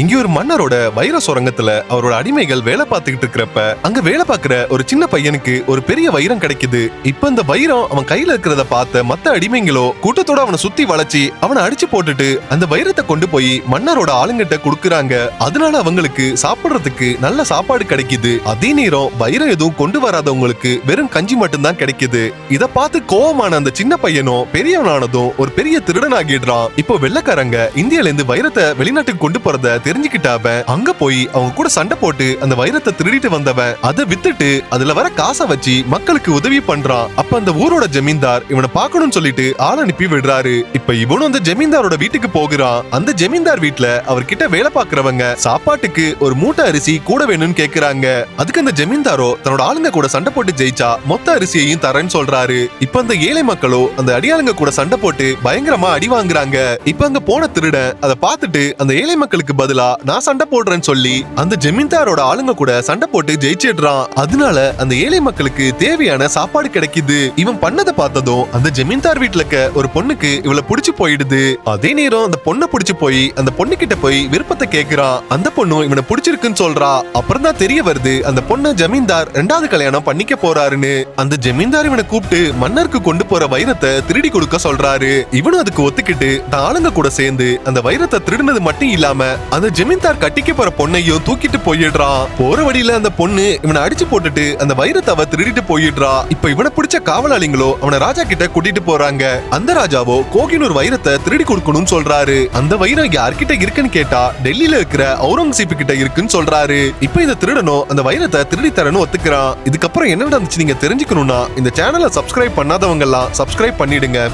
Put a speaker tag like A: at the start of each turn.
A: இங்க ஒரு மன்னரோட வைர சுரங்கத்துல அவரோட அடிமைகள் வேலை பார்த்துக்கிட்டு இருக்கிறப்ப அங்க வேலை பார்க்கிற ஒரு சின்ன பையனுக்கு ஒரு பெரிய வைரம் கிடைக்குது. இப்ப அந்த வைரம் அவன் கையில இருக்கிறத பார்த்த மத்த அடிமைங்களோ கூட்டத்தோட அவனை சுத்தி வளைச்சி அவனை அடிச்சு போட்டுட்டு அந்த வைரத்தை கொண்டு போய் மன்னரோட ஆளுங்கிட்ட கொடுக்குறாங்க. அதனால அவங்களுக்கு சாப்பிடுறதுக்கு நல்ல சாப்பாடு கிடைக்குது. அதே நேரம் வைரம் எதுவும் கொண்டு வராதவங்களுக்கு வெறும் கஞ்சி மட்டும்தான் கிடைக்குது. இத பார்த்து கோவமான அந்த சின்ன பையனும் பெரியவனானதும் ஒரு பெரிய திருடனாகிடுறான் இப்போ வெள்ளக்காரங்க இந்தியால இருந்து வைரத்தை வெளிநாட்டுக்கு கொண்டு போறத தெரிஞ்சுக்கிட்ட அவன் அங்க போய் அவங்க கூட சண்டை போட்டு அந்த வைரத்தை திருடிட்டு வந்தவன் அதை வித்துட்டு அதுல வர காசை வச்சு மக்களுக்கு உதவி பண்றான். அப்ப அந்த ஊரோட ஜமீன்தார் இவனை பார்க்கணும்னு சொல்லிட்டு ஆள் அனுப்பி விடுறாரு. இப்ப இவனும் அந்த ஜமீன்தாரோட வீட்டுக்கு போகிறான். அந்த ஜமீன்தார் வீட்ல அவர்கிட்ட வேலை பார்க்கறவங்க சாப்பாட்டுக்கு ஒரு மூட்டை அரிசி கூட வேணும்னு கேக்குறாங்க. அதுக்கு அந்த ஜமீன்தாரோ தன்னோட ஆளுங்க கூட சண்டை போட்டு ஜெயிச்சா மொத்த அரிசியையும் தரேன்னு சொல்றாரு. இப்ப அந்த ஏழை மக்களோ அந்த அடியாளுங்க கூட சண்டை போட்டு பயங்கரமா அடி வாங்குறாங்க. இப்ப அங்க போன திருடன் அதை பார்த்துட்டு அந்த ஏழை மக்களுக்கு பதிலா பதிலா நான் சண்டை போடுறேன்னு சொல்லி அந்த ஜமீன்தாரோட ஆளுங்க கூட சண்டை போட்டு ஜெயிச்சிடுறான். அதனால அந்த ஏழை மக்களுக்கு தேவையான சாப்பாடு கிடைக்குது. இவன் பண்ணதை பார்த்ததும் அந்த ஜமீன்தார் வீட்டுல இருக்க ஒரு பொண்ணுக்கு இவளை புடிச்சு போயிடுது. அதே நேரம் அந்த பொண்ணை புடிச்சு போய் அந்த பொண்ணு கிட்ட போய் விருப்பத்தை கேக்குறான். அந்த பொண்ணும் இவனை பிடிச்சிருக்குன்னு சொல்றா. அப்புறம் தான் தெரிய வருது அந்த பொண்ணு ஜமீன்தார் ரெண்டாவது கல்யாணம் பண்ணிக்க போறாருன்னு. அந்த ஜமீன்தார் இவனை கூப்பிட்டு மன்னருக்கு கொண்டு போற வைரத்தை திருடி கொடுக்க சொல்றாரு. இவனும் அதுக்கு ஒத்துக்கிட்டு தான் ஆளுங்க கூட சேர்ந்து அந்த வைரத்தை திருடினது மட்டும் இல்லாம அந்த ஜமீன்தார் கட்டிக்க போற பொண்ணையும் தூக்கிட்டு போயிடுறான் போற வழியில அந்த பொண்ணு இவனை அடிச்சு போட்டுட்டு அந்த வைரத்தை அவ திருடிட்டு போயிடுறா. இப்ப இவனை பிடிச்ச காவலாளிங்களோ அவனை ராஜா கிட்ட கூட்டிட்டு போறாங்க. அந்த ராஜாவோ கோகினூர் வைரத்தை திருடி கொடுக்கணும்னு சொல்றாரு. அந்த வைரம் யார்கிட்ட இருக்குன்னு கேட்டா டெல்லியில இருக்கிற அவுரங்கசீப் கிட்ட இருக்குன்னு சொல்றாரு. இப்ப இந்த திருடனும் அந்த வைரத்தை திருடி தரணும் ஒத்துக்கிறான். இதுக்கப்புறம் என்ன நடந்துச்சு நீங்க தெரிஞ்சுக்கணும்னா இந்த சேனலை சப்ஸ்கிரைப் பண்ணாதவங்க எல்லாம் சப்ஸ்கிரைப் பண்ணிடுங்க.